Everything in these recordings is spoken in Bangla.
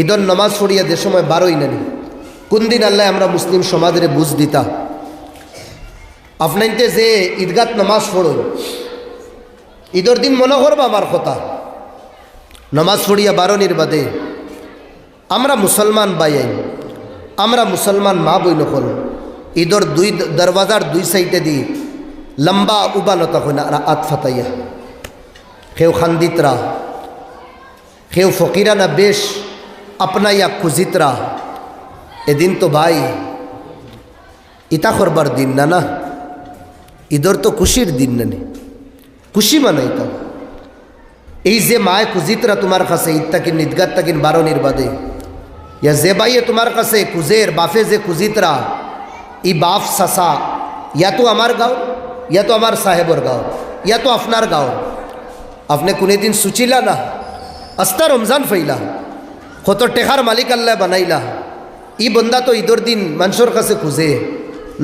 ঈদর নমাজ পড়িয়া যে সময় বারোই নানি, কোন দিন আল্লাহ আমরা মুসলিম সমাজের বুঝ দিতা? আপনাইতে যে ঈদগাত নমাজ পড়ুন ঈদর দিন মনে করবা আমার কথা? নমাজ পড়িয়া বারোনির বাদে আমরা মুসলমান বাইয়াই আমরা মুসলমান মা বই নকল ঈদর দুই দরওয়াজার দুই সাইডে দি লম্বা উবানতা হইনা আর আত ফাতাইয়া। কেউ খান্দিতরা, কেউ ফকিরানা বেশ আপনাইয়া খুজিতরা এদিন তো ভাই ইতা করবার দিন না না ঈদর তো খুশির দিন না নি খুশি মানাইতা এই যে মায় কুজিতরা তোমার কাছে ঈদ তাকিন ঈদগাত তাকিন বারো বাদে ইয়া যে বাইয়ে তোমার কাছে কুজের বাফে যে কুজিতরা ই বাফ সাসা ইয়া তো আমার গাঁও ইয়া তো আমার সাহেবর গাঁও ইয়া তো আপনার গাঁও আপনি কোনে দিন সুচিলা না আস্তা রমজান ফইলা কত টেকার মালিক আল্লাহ বানাইলা। ই বন্দা তো ঈদর দিন মানুষের কাছে খুঁজে,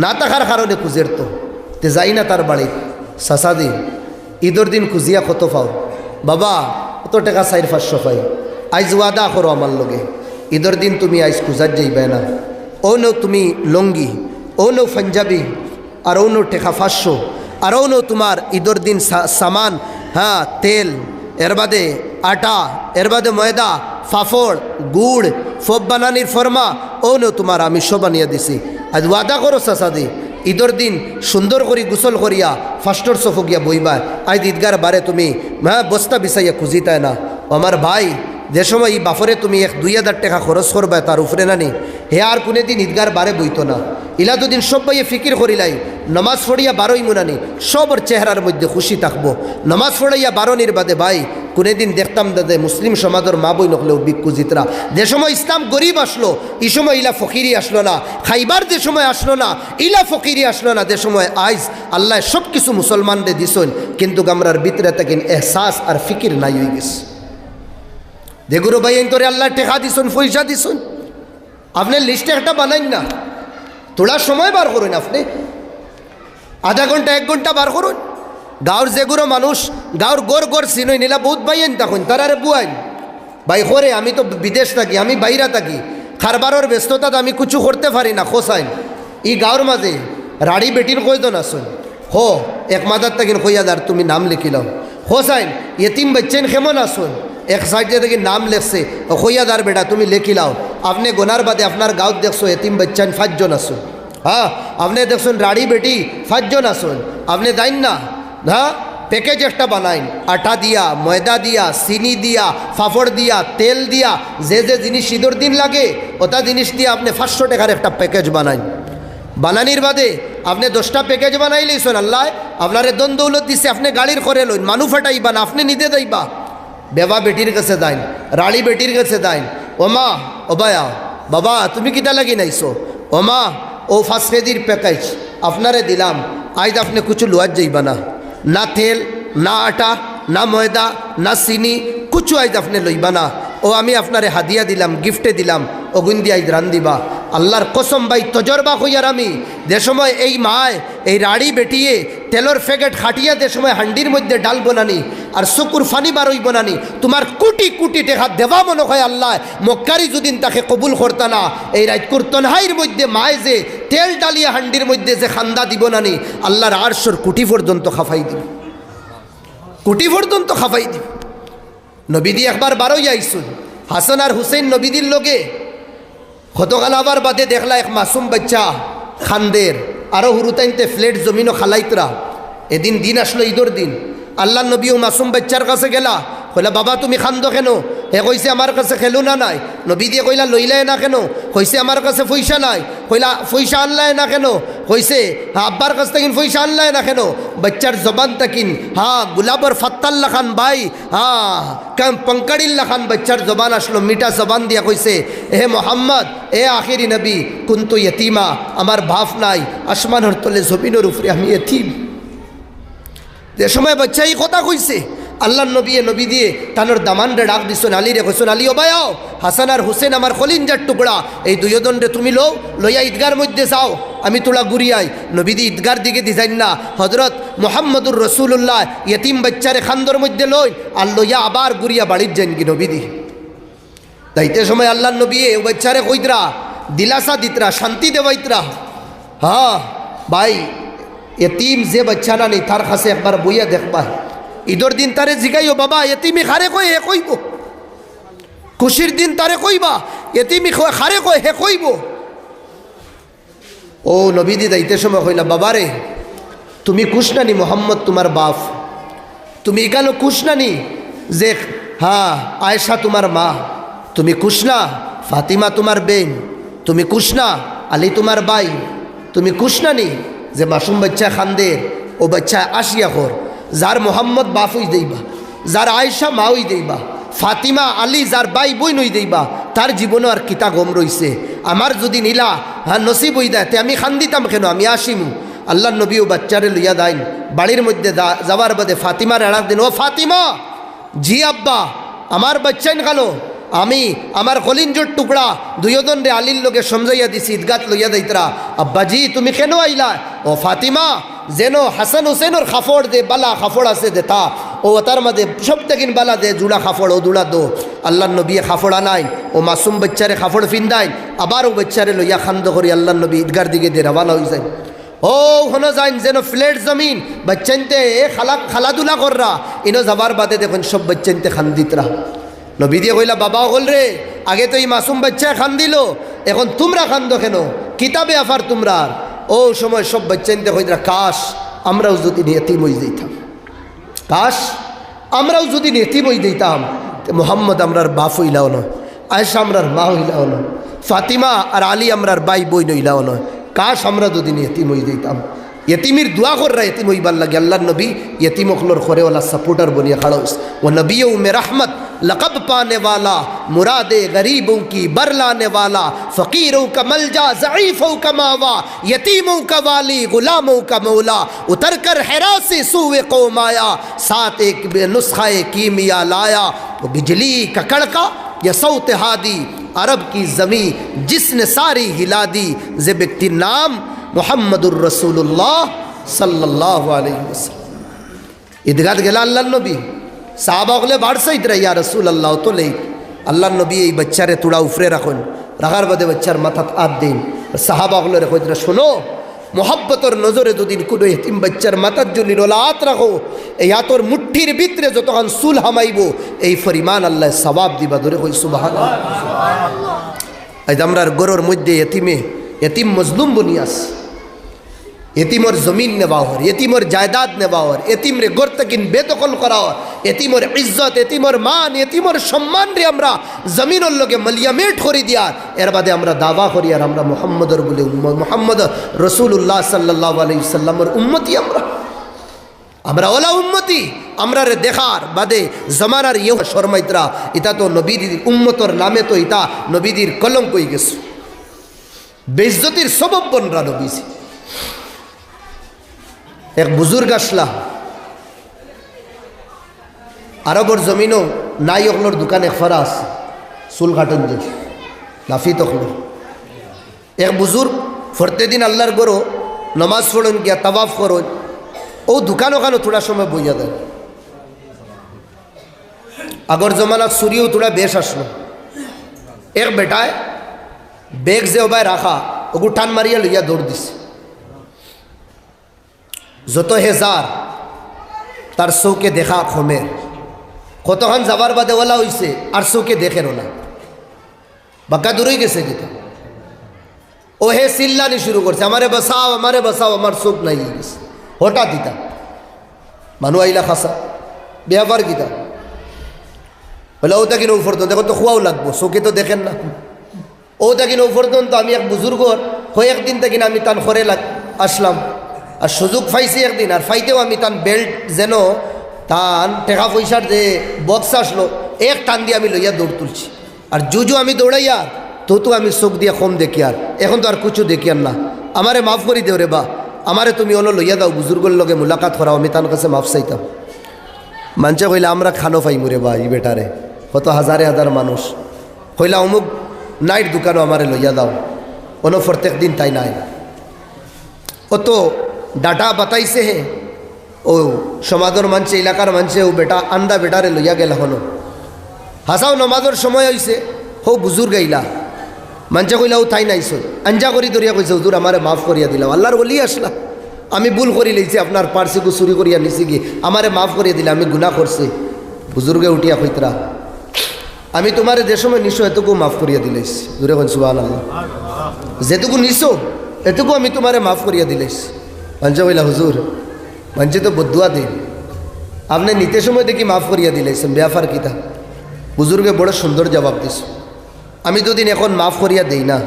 না থাকার কারণে খুঁজের তো। তে যাই না তার বাড়ি। সাসা দি, ঈদর দিন খুঁজিয়া কত পাও। বাবা, কত টাকা চাইর পাঁচশো পাই। আইজ ওয়াদা করো আমার লগে। ঈদর দিন তুমি আইজ খুঁজার যাইবে না। ও নো তুমি লঙ্গি, ও নো পাঞ্জাবি, আর ও নো টেকা পাঁচশো, আর ও নো তোমার ঈদর দিন সামান হ্যাঁ তেল। এর বাদে আটা, এর বাদে ময়দা, ফাফড়, গুড় ফব বানানির ফরমা, ও নো তোমার আমি সব বানিয়ে দিছি। আজ ওয়াদা করো সাসাদি ঈদর দিন সুন্দর করে গোসল করিয়া ফাস্টর সফ গিয়া বইবা। আজ ঈদগার বারে তুমি হ্যাঁ বস্তা বিছাইয়া খুঁজিতায় না? আমার ভাই, যে সময় এই বাফরে তুমি এক দুই হাজার টাকা খরচ করবে তার উপরে নানি, হে আর কোনে দিন ঈদগার বারে বইতো না। ইলা দুদিন সব বাইয়ে ফিকির করিলাই নমাজ ফড়িয়া বারোই মুনানি, সবর চেহারার মধ্যে খুশি থাকব। নমাজ ফড়াইয়া বারোনির বাদে ভাই কোনে দিন দেখতাম দাদে মুসলিম সমাজের মা বই নকলেও বিক্ষু জিতরা। যে সময় ইসলাম গরিব আসলো, এই সময় ইলা ফকিরি আসলো না। খাইবার যে সময় আসলো না, ইলা ফকিরি আসলো না। যে সময় আইজ আল্লাহ সব কিছু মুসলমানদের দিছন, কিন্তু গামরার ভিতরে তাকিন এহসাস আর ফিকির নাই হয়ে গেছে। দেগুরো ভাই তোরে আল্লাহ টেকা দিছুন, পয়সা দিছুন। আপনি লিস্টে একটা বানাইন না। তোলা সময় বার করুন আপনি। আধা ঘণ্টা এক ঘণ্টা বার করুন। গাঁর যেগুলো মানুষ গাঁর গোর গোর চিনই নিলা বহুত বাইন তখন তারারে বুয়াইন ভাই করে আমি তো বিদেশ থাকি, আমি বাইরা থাকি। খারবারর ব্যস্ততাত আমি কিছু করতে পারি না খোসাইন ই গাঁর মাঝে রাড়ি বেটির কই তো না শুন হো, এক মাদার তাকিন কইয়াদার তুমি নাম লিখিলাম হোসাইন ইয়েতিম বাচ্চেন কেমন আসুন এক সাইডে থেকে নাম লেখছে হইয়াদার বেটা, তুমি লেখিলাও আপনি গোনার বাদে আপনার গাঁত দেখছ এতিম বাচ্চান পাঁচজন আসুন হ্যাঁ আপনি দেখছেন রাড়ি বেটি পাঁচজন আসুন আপনি যাইন না হ্যাঁ প্যাকেজ একটা বানাইন আটা দিয়া ময়দা দিয়া চিনি দিয়া ফাফড় দিয়া তেল দিয়া যে যে জিনিস ঈদর দিন লাগে ওটা জিনিস দিয়ে আপনি পাঁচশো টাকার একটা প্যাকেজ বানাইন বানানির বাদে আপনি দশটা প্যাকেজ বানাইলেইছেন আল্লাহ আপনারে দন দৌলত দিছে আপনি গাড়ির করে লইন মানু ফাটাইবা না আপনি নিতে যাইবা বেবা বেটির কাছে দাইন রাড়ি বেটির কাছে দাইন ওমা ওবায়া বাবা তুমি কিতা লাগি নাইছো ওমা ও ফার্স্ট প্যাকেজ আপনারে দিলাম। আজ আপনি কিছু লোয়ার যাইবা না না তেল, না আটা, না ময়দা, না চিনি কিছু আজ আপনি লইবা না ও আমি আপনারে হাদিয়া দিলাম, গিফটে দিলাম অগুন দিয়ে আজ রান দিবা। আল্লাহর কসম ভাই, তজরবা হইয়ার আমি, যে সময় এই মায়, এই রাড়ি বেটিয়ে তেলর প্যাকেট খাটিয়া যে সময় হান্ডির মধ্যে ডাল বনানি আর শুকুর ফানি বারই বনানি তোমার কোটি কোটি টাকা দেওয়া মনে হয় আল্লাহ, মক্কারি যদিন তাকে কবুল করতা না। এই রাজকুর তনহাইয়ের মধ্যে মায় যে তেল ডালিয়া হান্ডির মধ্যে যে খান্দা দিব নানি, আল্লাহর আটশোর কোটি পর্যন্ত খাফাই দিব। কোটি পর্যন্ত খাফাই দিব। নবীদি একবার বারোই আইসুন হাসান আর হুসেন নবীদির লোকে গতকাল আবার বাদে দেখলা এক মাসুম বাচ্চা খানদের আরও হুরুতাইনতে ফ্লেট জমিনও খালাইতরা। এদিন দিন আসলো ঈদর দিন। আল্লাহ নবী ও মাসুম বাচ্চার কাছে গেলা। কইলা, বাবা, তুমি খান্দ কেন? হে কইছে, আমার কাছে খেলো না নাই। নবী দিয়ে কইলা, লইলাই না কেন? কইছে, আমার কাছে পয়সা নাই। কইলা, পয়সা আনলাই না কেন? কইছে হ্যাঁ আব্বার কাছ থেকে পয়সা আনলাই না কেন? বাচ্চার জবান তাকিন হ্যাঁ গুলাবর ফাত্তাল্লা খান ভাই হ্যাঁ কেন পঙ্কড়িল্লা খান। বাচ্চার জবান আসলো, মিঠা জবান দিয়া কইছে হে মোহাম্মদ, এ আখিরি নবী, কুন্তু ইয়তিমা, আমার ভাফ নাই, আসমানের তলে জমিনের উপরে আমি এতিম যে সময় বাচ্চা এই কথা কইছে আল্লাহ নবী নবী দিয়ে তানোর দামানরে ডাক দিছেন আলী রে কইছেন আলী ওবায়াও হাসান আর হুসেন আমার খলিঞ্জার টুকরা, এই দুয়োদণ্ডে তুমি লো লইয়া ঈদগার মধ্যে যাও, আমি তোলা গুরিয়াই নবীদি ঈদগার দিকে দিজাইন না। হজরত মোহাম্মদুর রসুল্লাহ ইয়তিম বাচ্চারে খান্দর মধ্যে লই, আর লইয়া আবার গুরিয়া বাড়ির যাইন কি নবীদি তাইতে সময় আল্লাহ নবী ও বাচ্চারে কইতরা দিলাসা দিতরা, শান্তি দেবাইতরা হ্যাঁ ভাই এতিম যে বাচ্চা না নেই তার কাছে একবার বইয়া দেখবা ঈদর দিন তারে জিগাইও বাবা, এতিমি খারে কই হে কইব। খুশির দিন তারে কইবা, এতিমি খারে কই হে কইব। ও নবীদি দাইতে সময় কইলা বাবারে, তুমি কুশনানি মোহাম্মদ তোমার বাপ। তুমি এখানে কুশনানি যে হ্যাঁ আয়েশা তোমার মা। তুমি কুশনা, ফাতিমা তোমার বেন তুমি কুশনা, আলী তোমার বাই তুমি কুশনানি যে মাসুম বাচ্চা খান্দের, ও বাচ্চা আসিয়া কর যার মোহাম্মদ বাফুই দেইবা, যার আয়সা মাউই দেইবা, ফাতিমা আলী যার বাই বই নই দেইবা, তার জীবনও আর কিতা গম রইছে। আমার যদি নীলা হ্যাঁ নসিব হই দেয় তে আমি খান দিতাম কেন? আমি আসিমু। আল্লাহ নবী ও বাচ্চারে লইয়া দাইন বাড়ির মধ্যে যাওয়ার বাদে ফাতিমার এড়াক দিন, ও ফাতিমা, জি আব্বা, আমার বাচ্চাইন কালো আমি আমার কলিঞ্জোর টুকরা দুয়োজন রে আলীর লোকে সমজাইয়া দিছি ঈদগাত লইয়া দিতরা আব্বাজি, তুমি কেন আইলা? ও ফাতিমা, যেন হাসান হুসেনর খাফড় দে, বালা খাফড় আছে দে তা। ও তার মাঝে সব থেকে বালা দে জুড়া খাফড়, ও জুড়া দো। আল্লাহ নবী খাফড় আনাইন, ও মাসুম বাচ্চারে খাফড় ফিন্দাইন আবার ও বাচ্চারে লইয়া খান্দ করি আল্লাহ নবী ঈদগার দিকে দিয়ে রওনা হয়ে যায় ও হনো যাইন, যেন ফ্লেট জমিন বাচ্চানতে এ খালা খালাধুলা কররা। ইনো যাবার বাদে দেখুন সব বাচ্চানতে খান দিতরা নবী দিয়ে কইলা বাবা হল রে, আগে তো এই মাসুম বাচ্চা খান দিল, এখন তোমরা খান্দ কেন? কিতাবে আফার তোমরা ও সময় সব বাচ্চানতে কইরা কাশ, আমরাও যদি নিয়তিম হয়ে দিতাম কাশ, আমরাও যদি নেতিম হয়ে দিতাম মোহাম্মদ আমরার বাপ হইলাও নয় আয়সা আমরার মা হইলাও নয়, ফাতিমা আর আলী আমরার বাই বই নইলাও নয়। কাশ, আমরা যদি এতিম হয়ে দিতাম ইতিমির দোয়া কররা ইতিম হইবার লাগে আল্লাহর নবী ইতিম অখলোর খরে ওলা সাপোর্টার বনিয়া খাড়া হইস ও نبیوں میں رحمت لقب پانے والا، مراد غریبوں کی بر لانے والا، فقیروں کا ملجا، ضعیفوں کا ماوا، یتیموں کا والی، غلاموں کا مولا۔ اتر کر حیرا سے سوئے قوم آیا، ساتھ ایک نسخہ کیمیا لایا۔ وہ بجلی کا کڑکا یا سوت ہادی، عرب کی زمیں جس نے ساری ہلا دی۔ زب نام মোহাম্মদুর রসুল্লাহ সাল্লাহ আলহিম ঈদগাত গেলা আল্লাহ নবী। সাহাবলে বাড়ছে ইতরা ইয়া রসুল আল্লাহ তো লেই আল্লাহ নবী এই বাচ্চারে তোড়া উফরে রাখুন। রাখার বাদে বাচ্চার মাথাত আত দিন। সাহাবাগলে রেখো ইতরা শোনো, মোহাব্বতর নজরে যদি কোনো এতিম বাচ্চার মাথার জন্য রোলাত রাখো। এই আতর মুঠির ভিতরে যতক্ষণ সুল হামাইব, এই ফরিমান আল্লাহ সবাব দিবা ধরে হই সুবাহ এই আমরার গরোর মধ্যে এতিমে, এতিম মজলুম বনিয়াস। এতিমর জমিন নেওয়া হর, এতিমর জায়দাদ নেওয়া হর এতিম রে গর বেদখল করা হর, এতিমর ইজ্জত, এতিমর মান, এতিমর সম্মান রে আমরা জমিনের লোকে মলিয়ামেট করে দিয়ার এর বাদে আমরা দাবা করি আর আমরা মোহাম্মদর বলে মোহাম্মদ রসুল্লাহ সাল্লাহ আলি সাল্লামর উম্মতি আমরা। আমরা ওলা উম্মতি, আমরা রে দেখার বাদে জমানার ইয়ে শর্মাইতরা, ইতা তো নবীদির উম্মতর নামে তো ইতা নবীদির কলঙ্ক হয়ে গেছে। বেজ্জতির সবব বনরা নবীজি। এক বুজুর্গ আসলা। আরবর জমিনও নাই অকলোর দোকানে ফরাস চুল কাটন যে নাফিত অকলোর এক বুজুর্গ ফরতে দিন আল্লাহর গরো, নমাজ পড়ুন গিয়া তাবাফ করুন, ও দোকান ওখানে থোড়া সময় বইয়া দেয় আগর জমানাত সুরিও থোড়া বেশ আসলো। এক বেটায় বেগ যে ওবায় রাখা, ওগু টান মারিয়া লইয়া দৌড় দিছে। যত হেজার তার চৌকে দেখা খমের কতক্ষণ যাবার বাদে ওলা হইছে, আর চৌকে দেখেন না। বাঁকা দূরই গেছে কিন্তু ও হে চিল্লানি শুরু করছে, আমারে বসাও আমারে বসাও আমার চোখ নাই গেছে। হঠাৎ দিতা মানুষ আইলা খাসা ব্যাপার কিতা বলে ও তাকি নৌফর দেখো তো খোয়াও লাগবো চোখে তো দেখেন না। ও তাকি নৌফর তো আমি এক বুজুর্গর একদিন তাকিন আমি তান খরে লাগ আসলাম। আর সুযোগ পাইছি একদিন, আর ফাইতেও আমি তান বেল্ট যেন তান টেকা পয়সার যে বক্স আসলো, এক টান দিয়ে আমি লইয়া দৌড় তুলছি। আর জুজু আমি দৌড়াইয়া তো তো আমি চোখ দিয়ে কম দেখি আর। এখন তো আর কিছু দেখি আর না। আমারে মাফ করি দেও রে বা। আমারে তুমি হলো লইয়া দাও, বুজুর্গর লগে মুলাকাত করাও, আমি তার কাছে মাফ চাইতাম। মানছে কইলা, আমরা খানো পাইমু রে বা ই বেটারে। কত হাজারে হাজার মানুষ। কইলা, অমুক নাইট দোকানও আমারে লইয়া দাও। কোনো প্রত্যেক দিন তাই নাই। ও তো ডাটা বাতাইছে হে ও সমাজর মানছে এলাকার মানছে ও বেটা আন্দা বেটারে লইয়া গেল হনো হাসাও নমাজর সময় হয়েছে হো বুজুর গাইলা মাঞ্চা কইলা ও তাই নাইছ আঞ্জা করি দরিয়া কইছে হুজুর আমারে মাফ করিয়া দিলাম আল্লাহর বলি আসলা আমি ভুল করি লইছি আপনার পার্সিকু চুরি করিয়া নিছি কি আমারে মাফ করিয়া দিলে আমি গুণা করছি বুজুর্গে উঠিয়া কইতরা আমি তোমার যে সময় নিছো এটুকু মাফ করিয়া দিলেছ দূরে কোন সুবাহ যেটুকু নিছো এটুকু আমি তোমারে মাফ করিয়া দিলেছ মঞ্চ বইলা হুজুর মঞ্চে তো বদুয়া দিন। আপনি নিতে সময় দেখি মাফ করিয়া দিলেছেন ব্যাপার কিতা? বুজুর্গে বড় সুন্দর জবাব দিস আমি দুদিন এখন মাফ করিয়া দেই না।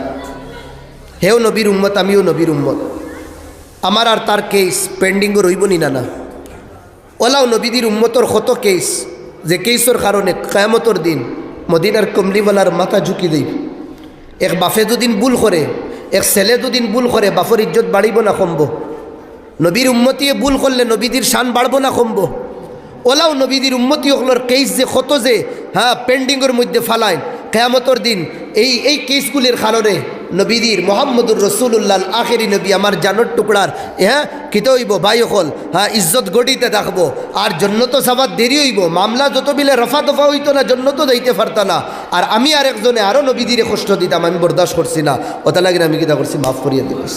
হেও নবীর উম্মত, আমিও নবীর উম্মত। আমার আর তার কেস পেন্ডিংও রইব নি না না ওলাও নবীদের উম্মতর কত কেস যে কেসর কারণে কয়ামতর দিন মদিনার কমলিওয়ালার মাথা ঝুঁকি দেই এক বাফে দুদিন ভুল করে, এক ছেলে দুদিন ভুল করে বাফর ইজ্জত বাড়িব না কমব। নবীর উম্মতিয়ে ভুল করলে নবীদের শান বাড়ব না কমব। ওলাও নবীদের উম্মতি ওগুলোর কেস যে কত যে হ্যাঁ পেন্ডিংয়ের মধ্যে ফালায় কেয়ামতর দিন এই এই কেসগুলির কারণে নবীদির মোহাম্মদুর রসুল্লাহ আখেরি নবী আমার জানোর টুকরার হ্যাঁ কিতে হইব, ভাই হল হ্যাঁ ইজ্জত গড়িতে থাকব। আর জন্য তো সবার দেরি হইব, মামলা যত বিলে রফা দফা হইতো না, জন্য তো দিতে পারত না। আর আমি আর একজনে আরও নবীদিরে কষ্ট দিতাম, আমি বরদাস্ত করছি না। ওটা লাগিন আমি কিতা করছি, মাফ করিয়ে দিলিস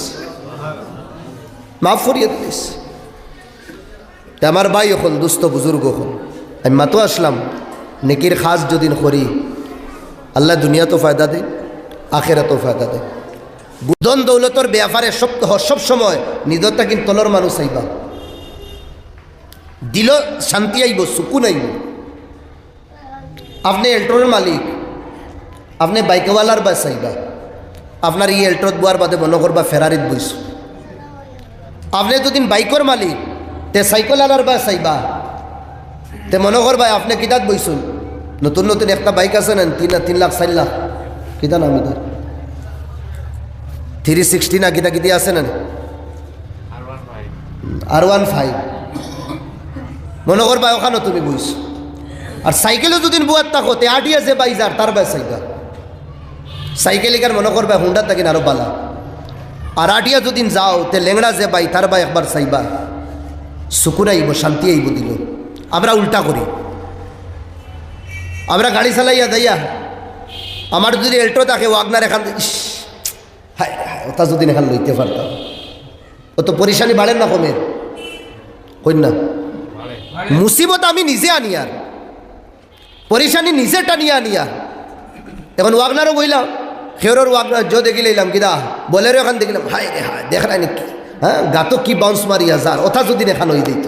মাফ করিয়ে দিলিস তা আমার ভাই হল, দুস্থ বুজুর্গ হল। আমি মাতো আসলাম, নেকির খাস যদি করি, আল্লাহ দুনিয়া তো ফায়দা দেয় আখেরা তো ফায়দা দেয় বুধন দৌলতর ব্যাপারে সব সব সময় নিজরটা কিন্তু তলর মানুষ আইবা। দিল শান্তি আইব, সুকুন আইব। আপনি এল্ট্রোর মালিক, আপনি বাইকওয়ালার বাস আইবা। আপনার ই এল্ট্রোত বুয়ার বাদে মনে করবা ফেরারিত বইস আপনি দুদিন বাইকর মালিক, তে সাইকেলওয়ালার বাস আইবা তে মনে করবা আপনি কিতাত বইসুন নতুন নতুন একটা বাইক আছে না, তিন তিন লাখ চার লাখ। কিতা নাম এটা থ্রি সিক্সটি না কিতা কিতি আছে না? আর ওয়ান ফাইভ। মনে করবা ওখানে তুমি বইস আর সাইকেলও দুদিন বুয়ার থাকো, তে আটিয়া যে বাইজার তার বাই সাইকেল সাইকেল এখানে মনে করবা হুন্ডা থাকেন আরও বালা। আর আটিয়া যদিন যাও, তে লেংড়া যে বাই, তার বাই একবার চাইবা। সুকুন আইব, শান্তি আইব দিল। আমরা উল্টা করি। আমরা গাড়ি চালাইয়া যাইয়া, আমার যদি এল্টো থাকে ওয়াগনার এখান ইস, হায় ওটা যদি এখান লইতে পারতাম। ও তো পরিশানি বাড়েন না কমের কই না। মুসিবত আমি নিজে আনি পরিশানি নিজে টানিয়া আনিয়া। এখন ওয়াগনারও বইলাম। খেওরের ওয়াগনার জো দেখিলে এলাম কিদা বলেরও এখান দেখিলাম, হায় রে হায়, দেখ নাই নাকি? হ্যাঁ গাতো কি বাউন্স মারিয়া যার ওটা যদি এখান হয়ে দিত।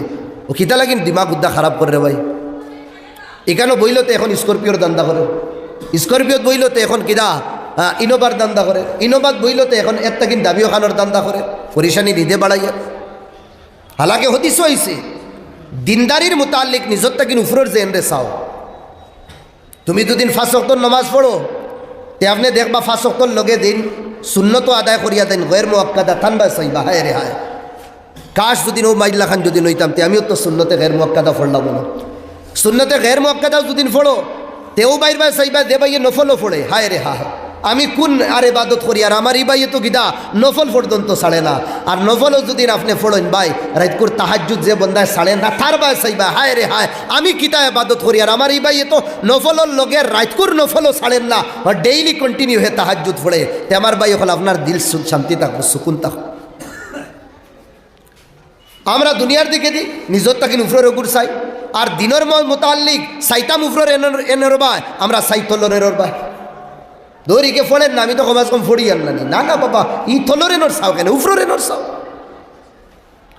ও কিতা লাগিন দিমাগ উদ্দা খারাপ করে রে ভাই। এখানেও বইল তো এখন স্করপিওর দান্দা করে। স্করপিওত বইল তো এখন কিদা ইনোভার দান্দা করে। ইনোভাত বইল তো এখন একটা কিন দাবিও খানোর দান্দা করে। পরিশানি নিদে বাড়াইয়া। হালাকে হতিস হয়েছে দিনদারির মোতাল্লিক নিজর তাকিন উফরের যে এনরে চাও। তুমি দুদিন ফাঁস অক্তর নমাজ পড়ো তে আপনি দেখবা ফাঁসকর লগে দিন শূন্যত আদায় করিয়া দেন গয়ের মোয়াক্কাদা থানবা চাইবা হায় রে হায়। কাশ যদি ও মাইল্লা খান যদি নইতাম, তে আমিও তো শূন্যতে গের মোয়াক্কাদা ফড়লাম না। শূন্যতে গের মোয়াক্কাদা যদি ফোড়ো, তেও বাইর বাই সাইবা দে নফলও ফোড়ে, হায় রে হায়। আমি কোন আর এবাদত করি? আর আমার ইবাইয়ে তো গিদা নফল পর্যন্ত ছাড়ে না। আর নফলও যদি আপনি ফোড়েন ভাই, রাইতকুর তাহাজুদ যে বন্দায় ছাড়ে না, তার বাই সাইবা হায় রে হায়, আমি কিতা এবাদত করি? আর আমার ইবাইয়ে তো নফলর লগে রাইতকুর নফলও ছাড়েন না। ডেইলি কন্টিনিউ হয়ে তাহাজুদ ফোড়ে তে আমার ভাই হল আপনার দিল সু- শান্তি থাকব সুকুন থাকব আমরা দুনিয়ার দিকে দিই নিজর তাকে উফরের ওগুর চাই। আর দিনের মোতাল্লিক সাইতাম উফরের এনর এনর বাই আমরা সাইতলর বাই দৌড়িকে ফোড়েন না, আমি তো কমাস কম ফড়ি আনলাম না। না বাবা ই থলর চাও কেন? উফরের চাও?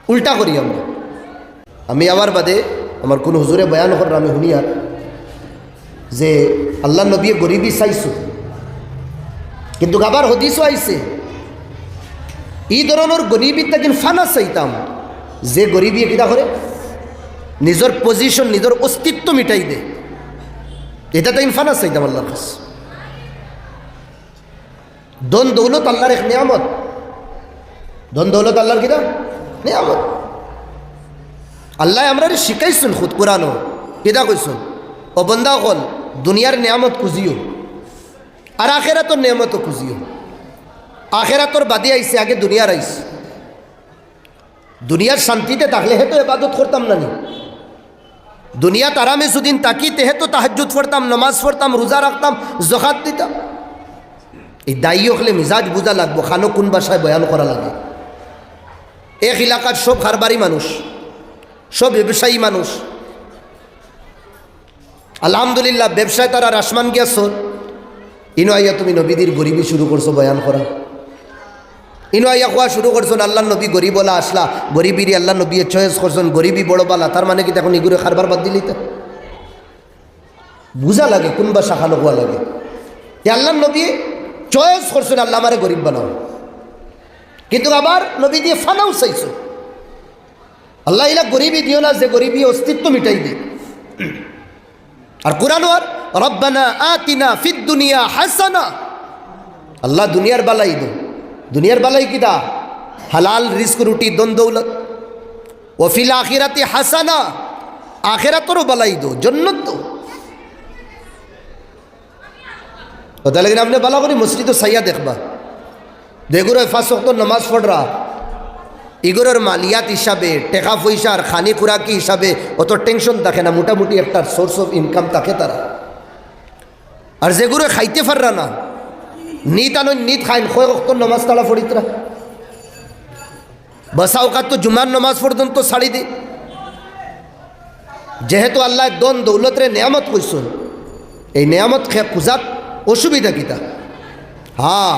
উল্টা করি আমরা। আমি আমার বাদে আমার কোন হুজুরে বয়ান করেন আমি শুনি আর যে আল্লাহ নবী গরিবী চাইছো। কিন্তু আবার হদিসও আইছে এই ধরনের গরিবীর তাকে ফানা চাইতাম। যে গরিবী কিতা করে, নিজের পজিশন নিজের অস্তিত্ব মিটাই দে। এটা তাই ফানা চাইতাম আল্লাহর কাছে। দন দৌলত আল্লাহর এক নিয়ামত। দন দৌলত আল্লাহর কিনা নিয়ামত। আল্লাহ আমরা শিখাইছুন খুদ কোরআনও। কিতা কইছুন? ও বন্দা কল দুনিয়ার নিয়ামত খুঁজিও। আর আখেরাতর নিয়ামতও খুঁজিও। আখেরাতর বাদে আইসে আগে দুনিয়ার আইসে। দুনিয়ার শান্তিতে থাকলে হে এবাদত করতাম না নি। দুনিয়াত আরামে সুদিন তাকি তেহে তো তাহাজুদ পড়তাম, নমাজ পড়তাম, রোজা রাখতাম জখাত দিতাম। এই দায়ী হলে মিজাজ বুঝা লাগবো, খানো কোন বাসায় বয়ান করা লাগে। এক এলাকার সব হারবারি মানুষ, সব ব্যবসায়ী মানুষ। আলহামদুলিল্লাহ, ব্যবসায় তারা আসমান গিয়াছ ইনো আইয়া তুমি নবীদের গরিবি শুরু করছ বয়ান করা। ইনো আইয়া খোয়া শুরু করছেন আল্লাহ নবী গরিবলা আসলা, গরিবিরি আল্লাহ নবী চয়েস করছেন, গরিবি বড় বালা, তার মানে কি তখন ইগুরে খারবার বাদ দিলি তো? বুঝা লাগে, কোন বা শাখা লগোয়া লাগে। এ আল্লাহ নবী চয়েস করছেন আল্লাহ আমারে গরিব বানাও। কিন্তু আবার নবী দিয়ে ফানাও চাইছো। আল্লাহ ইলা গরিবই দিও না, যে গরিবই অস্তিত্ব মিটাই দিই আর কোরআন আর রব্বানা আতিনা ফিদ দুনিয়া হাসানা। আল্লাহ দুনিয়ার বালাই দো দুনিয়ার বালাই কি দা? হালাল রিস্ক, রুটি দন দৌলত। ওফিল আখিরাতে হাসানা। আখেরাতরও বালাই দো জন্নত। দো কথা লাগে আপনি বালা করি মসজিদ সাইয়া দেখবা। দেখুর ফাঁস তো নমাজ পড়রা। ইগোরের মালিয়াত হিসাবে, টেকা পয়সার খানি খুরাকি হিসাবে অত টেনশন থাকে না, মোটামুটি একটা সোর্স অফ ইনকাম থাকে তারা। আর যেগুলো খাইতে পাররা না, নিত আনো নিত খাইন, কয় অক্ত নমাজ তালা ফড়িতরা বসা ওকাত তো জুমার নমাজ পর্যন্ত ছাড়ি দি। যেহেতু আল্লাহ দন দৌলতরে নেয়ামত কইসুন, এই নেয়ামত খে পূজাত অসুবিধা কিতা হ্যাঁ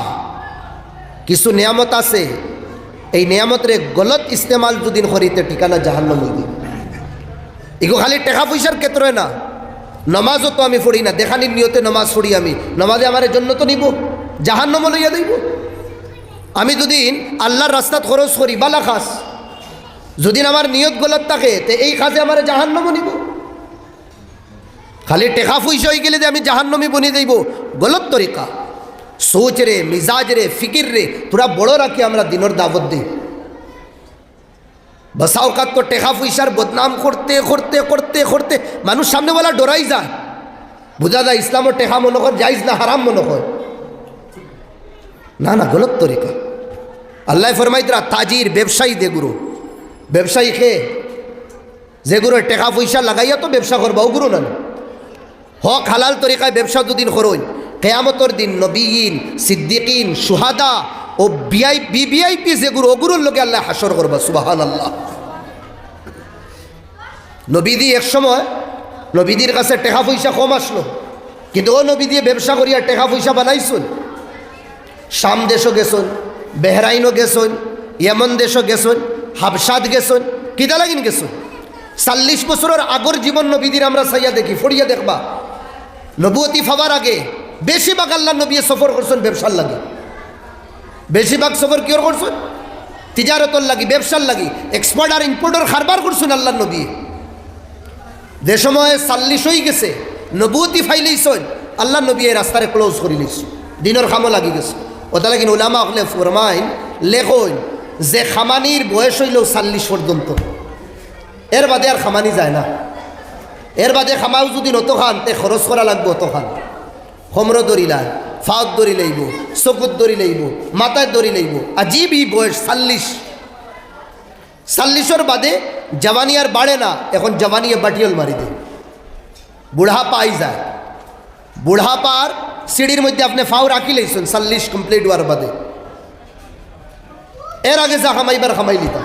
কিছু নিয়ামত আছে। এই নিয়ামতরে গলত ইস্তেমাল দুদিন করিতে ঠিকানা জাহান্ন মুদি এগো খালি টেকা পয়সার ক্ষেত্রে না। নমাজও তো আমি পড়ি না দেখানির নিয়তে নমাজ পড়ি আমি। নমাজে আমার জন্য তো নিব জাহান্ন লইয়া দিব আমি দুদিন আল্লাহর রাস্তাত খরচ করি বালা খাস যদি আমার নিয়ত গলত থাকে, তে এই খাসে আমার জাহান্নম নিব। খালি টেকা পয়সা হয়ে গেলে যে আমি জাহান্নমি বনিয়ে দেব গলত তরিকা। সোচ রে মিজাজ রে ফিকির রে তোরা বড় রাখি আমরা দিনর দাবত দিই। বসাওকাত তো টেকা পয়সার বদনাম করতে করতে করতে করতে মানুষ সামনে বলা ডরাই যায়। বোঝা যায় ইসলামও টেকা মনে কর যাইজ না হারাম মনে কর। না না, গলত তরিকা। আল্লাহ ফরমাইতরা তাজির ব্যবসায়ী দে গুরু। ব্যবসায়ী খেয়ে যে গুরু টেকা পয়সা লাগাইয়া তো ব্যবসা করবা, ও গুরু না। হক হালাল তরিকায় ব্যবসা দুদিন করইন কেয়ামতর দিন নবীন, সিদ্দিকিন, সুহাদা ও বিআই বিবিআইপি যেগুলো ওগুলোর লোকে আল্লাহ হাসর করবা সুবাহান আল্লাহ নবীদি এক সময় নবীদির কাছে টেকা পয়সা কম আসলো। কিন্তু ও নবী দিয়ে ব্যবসা করিয়া টেকা পয়সা বানাইছুন। শাম দেশও গেছুন, বেহরাইনও গেছুন, ইয়েমন দেশও গেছুন হাবসাদ গেছুন কিতা লাগিন গেছুন। চাল্লিশ বছরের আগর জীবন নবীদির আমরা সাইয়া দেখি, ফড়িয়া দেখবা। নবুয়তি ফাবার আগে বেশিরভাগ আল্লাহ নবী সফর করছেন ব্যবসার লাগে। বেশিরভাগ সফর কিওর করছেন? তিজারতর লাগি, ব্যবসার লাগি। এক্সপোর্ট আর ইম্পোর্টের খারবার করছেন আল্লাহ নবী। যে সময় চাল্লিশ হয়ে গেছে, নবুয়তি ফাইলেইছেন, আল্লাহ নবী রাস্তারে ক্লোজ করে লিছ দিনের খামো লাগি গেছে। ওটা লাগি ওলামা হলে ফরমাইন, লেখইন যে খামানির বয়স হইলেও চাল্লিশ পর্যন্ত। এর বাদে আর খামানি যায় না। এর বাদে খামাও যদি নত খান, তে খরচ করা লাগবো অত খান। হোমর দড়ি লাই ফাওত দড়ি লইব চকুত দড়ি লইব মাথায় দড়ি লইব আজীব ই বয়স চাল্লিশ। চাল্লিশর বাদে জওয়ানি আর বাড়ে না, এখন জওয়ানিয়ে বাটিয়ল মারি দে। বুড়া পাই যায়। বুড়া পার সিঁড়ির মধ্যে আপনি ফাও রাখি লইছেন চাল্লিশ কমপ্লিট হওয়ার বাদে। এর আগে যা খামাইবার খামাই লিতাম